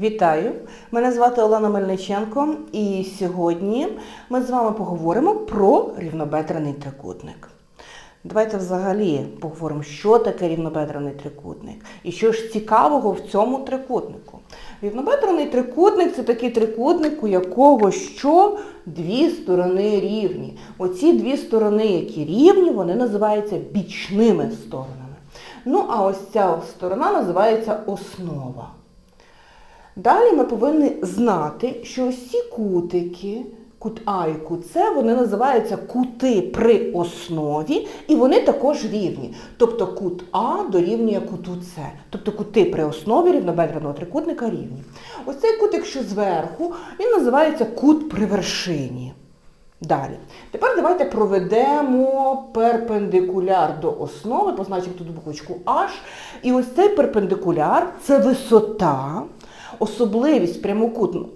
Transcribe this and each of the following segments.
Вітаю! Мене звати Олена Мельниченко, і сьогодні ми з вами поговоримо про рівнобедрений трикутник. Давайте взагалі поговоримо, що таке рівнобедрений трикутник і що ж цікавого в цьому трикутнику. Рівнобедрений трикутник це такий трикутник, у якого що дві сторони рівні. Оці дві сторони, які рівні, вони називаються бічними сторонами. Ну, а ось ця сторона називається основа. Далі ми повинні знати, що ось кутики, кут А і кут С, вони називаються кути при основі, і вони також рівні. Тобто кут А дорівнює куту С. Тобто кути при основі рівнобедреного трикутника рівні. Ось цей кутик, що зверху, він називається кут при вершині. Далі. Тепер давайте проведемо перпендикуляр до основи, позначимо тут буквочку H. І ось цей перпендикуляр це висота, особливість прямокутного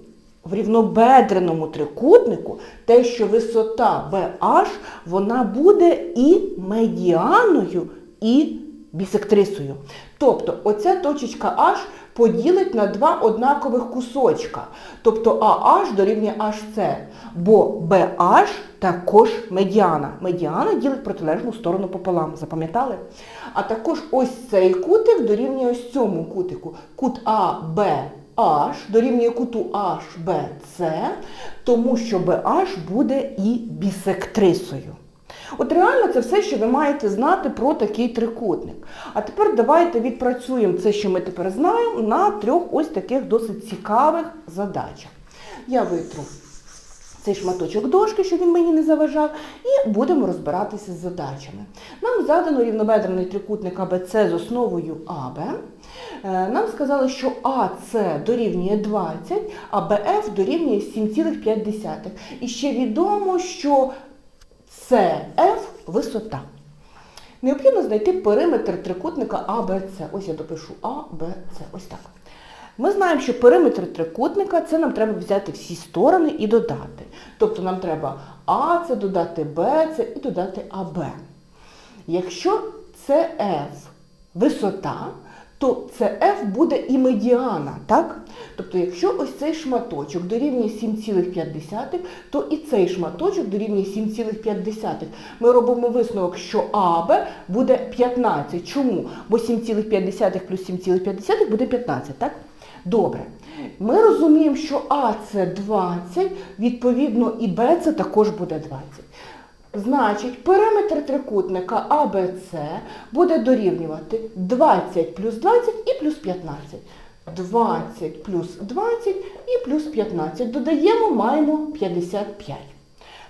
в рівнобедреному трикутнику, те, що висота BH, вона буде і медіаною, і бісектрисою. Тобто оця точечка H поділить на два однакових кусочка. Тобто AH дорівнює HC, бо BH також медіана. Медіана ділить протилежну сторону пополам, запам'ятали? А також ось цей кутик дорівнює ось цьому кутику. Кут ABH дорівнює куту HBC, тому що BH буде і бісектрисою. От реально це все, що ви маєте знати про такий трикутник. А тепер давайте відпрацюємо це, що ми тепер знаємо, на трьох ось таких досить цікавих задачах. Я витру цей шматочок дошки, щоб він мені не заважав, і будемо розбиратися з задачами. Нам задано рівнобедрений трикутник АБЦ з основою АБ. Е, Нам сказали, що АС дорівнює 20, а БФ дорівнює 7,5. І ще відомо, що CF висота. Необхідно знайти периметр трикутника ABC. Ось я допишу ABC. Ось так. Ми знаємо, що периметр трикутника це нам треба взяти всі сторони і додати. Тобто нам треба АЦ додати БЦ і додати АБ. Якщо CF висота, то CF буде і медіана, так? Тобто, якщо ось цей шматочок дорівнює 7,5, то і цей шматочок дорівнює 7,5. Ми робимо висновок, що АБ буде 15. Чому? Бо 7,5 плюс 7,5 буде 15, так? Добре. Ми розуміємо, що А це 20, відповідно, і Б це також буде 20. Значить, периметр трикутника АБЦ буде дорівнювати 20 плюс 20 і плюс 15. 20 плюс 20 і плюс 15. Додаємо, маємо 55.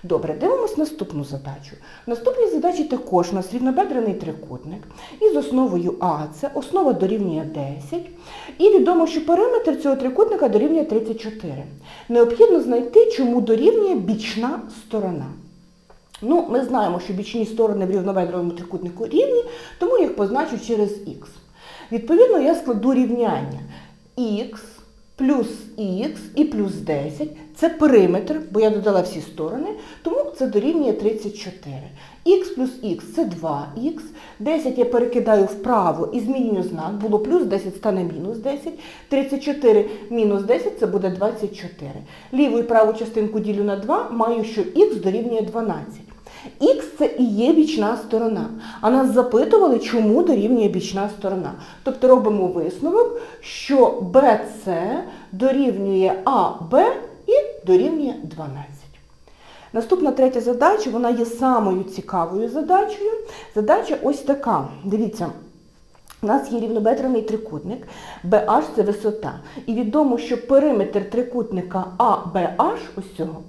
Добре, дивимось наступну задачу. В наступній задачі також у нас рівнобедрений трикутник із основою АЦ, основа дорівнює 10. І відомо, що периметр цього трикутника дорівнює 34. Необхідно знайти, чому дорівнює бічна сторона. Ну, ми знаємо, що бічні сторони в рівнобедровому трикутнику рівні, тому їх позначу через х. Відповідно, я складу рівняння х плюс х і плюс 10 це периметр, бо я додала всі сторони, тому це дорівнює 34. х плюс х це 2х, 10 я перекидаю вправо і змінюю знак, було плюс 10 стане мінус 10, 34 мінус 10 це буде 24. Ліву і праву частинку ділю на 2, маю, що х дорівнює 12. Х це і є бічна сторона. А нас запитували, чому дорівнює бічна сторона. Тобто робимо висновок, що BC дорівнює АБ і дорівнює 12. Наступна третя задача, вона є самою цікавою задачею. Задача ось така. Дивіться. У нас є рівнобедрений трикутник, BH це висота. І відомо, що периметр трикутника ABH, ось цього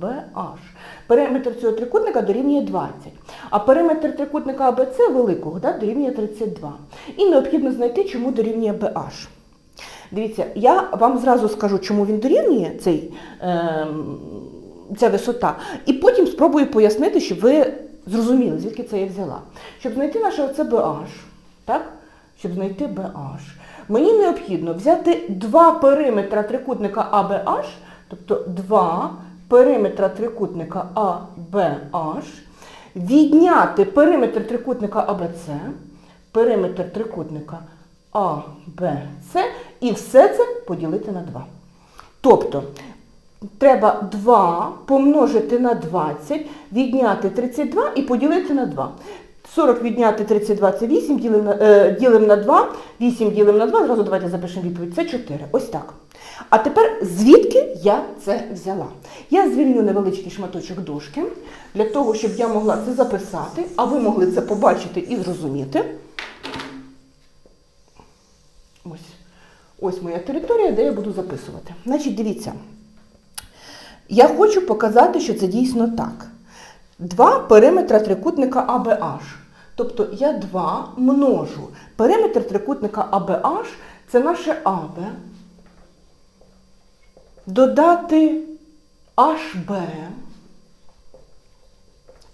ABH, периметр цього трикутника дорівнює 20. А периметр трикутника ABC великого да, дорівнює 32. І необхідно знайти, чому дорівнює BH. Дивіться, я вам зразу скажу, чому він дорівнює цей, е, ця висота, і потім спробую пояснити, щоб ви зрозуміли, звідки це я взяла. Щоб знайти наше оце BH, так? Щоб знайти BH, мені необхідно взяти два периметра трикутника ABH, тобто два периметра трикутника ABH, відняти периметр трикутника ABC, периметр трикутника ABC І все це поділити на 2. Тобто треба 2 помножити на 20, відняти 32 і поділити на 2. 40 відняти 32 це 8, ділимо на, е, ділимо на 2, 8 ділимо на 2, зразу давайте запишемо відповідь, це 4. Ось так. А тепер звідки я це взяла? Я звільню невеличкий шматочок дошки для того, щоб я могла це записати, а ви могли це побачити і зрозуміти. Ось. Ось моя територія, де я буду записувати. Значить, дивіться. Я хочу показати, що це дійсно так. Два периметра трикутника ABH. Тобто я 2 множу. Периметр трикутника ABH це наше AB. Додати HB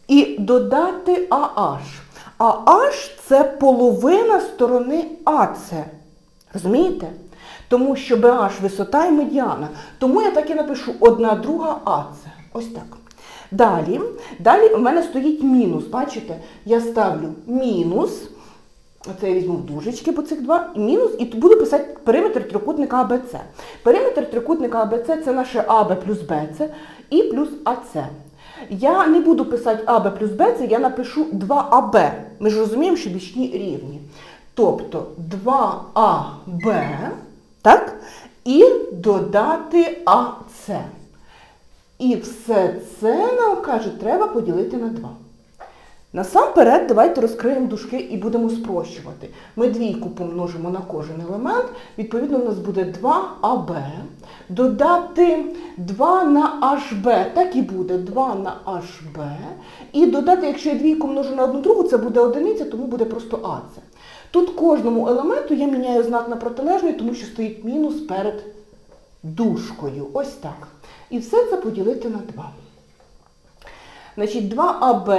і додати AH. AH це половина сторони АЦ. Розумієте? Тому що BH висота і медіана. Тому я так і напишу одна друга АЦ. Ось так. Далі, далі у мене стоїть мінус. Бачите? Я ставлю мінус. Оце я візьму в дужечки по цих два. і Мінус, і буду писати периметр трикутника АБЦ. Периметр трикутника АБЦ це наше АБ плюс БЦ і плюс АЦ. Я не буду писати АБ плюс БЦ, я напишу 2АБ. Ми ж розуміємо, що бічні рівні. Тобто 2АБ, так? І додати АЦ. І все це нам каже, треба поділити на 2. Насамперед, давайте розкриємо дужки і будемо спрощувати. Ми двійку помножимо на кожен елемент, відповідно, у нас буде 2АБ. Додати 2 на HB, так і буде 2 на HB. І додати, якщо я двійку множу на одну другу, це буде одиниця, тому буде просто АЦ. Тут кожному елементу я міняю знак на протилежний, тому що стоїть мінус перед дужкою. Ось так. І все це поділити на 2. Значить, 2АБ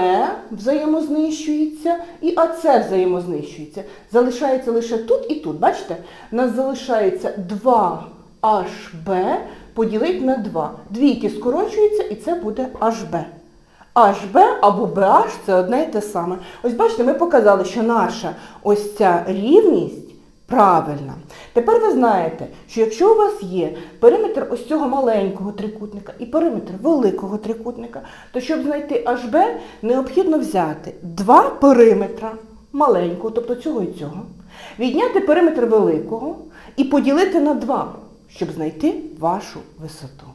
взаємознищується і АЦ взаємознищується. Залишається лише тут і тут. Бачите? У нас залишається 2HB поділити на 2. Двійки скорочуються і це буде HB. HB або BH це одне і те саме. Ось бачите, ми показали, що наша ось ця рівність правильна. Тепер ви знаєте, що якщо у вас є периметр ось цього маленького трикутника і периметр великого трикутника, то щоб знайти HB, необхідно взяти два периметра маленького, тобто цього і цього, відняти периметр великого і поділити на два, щоб знайти вашу висоту.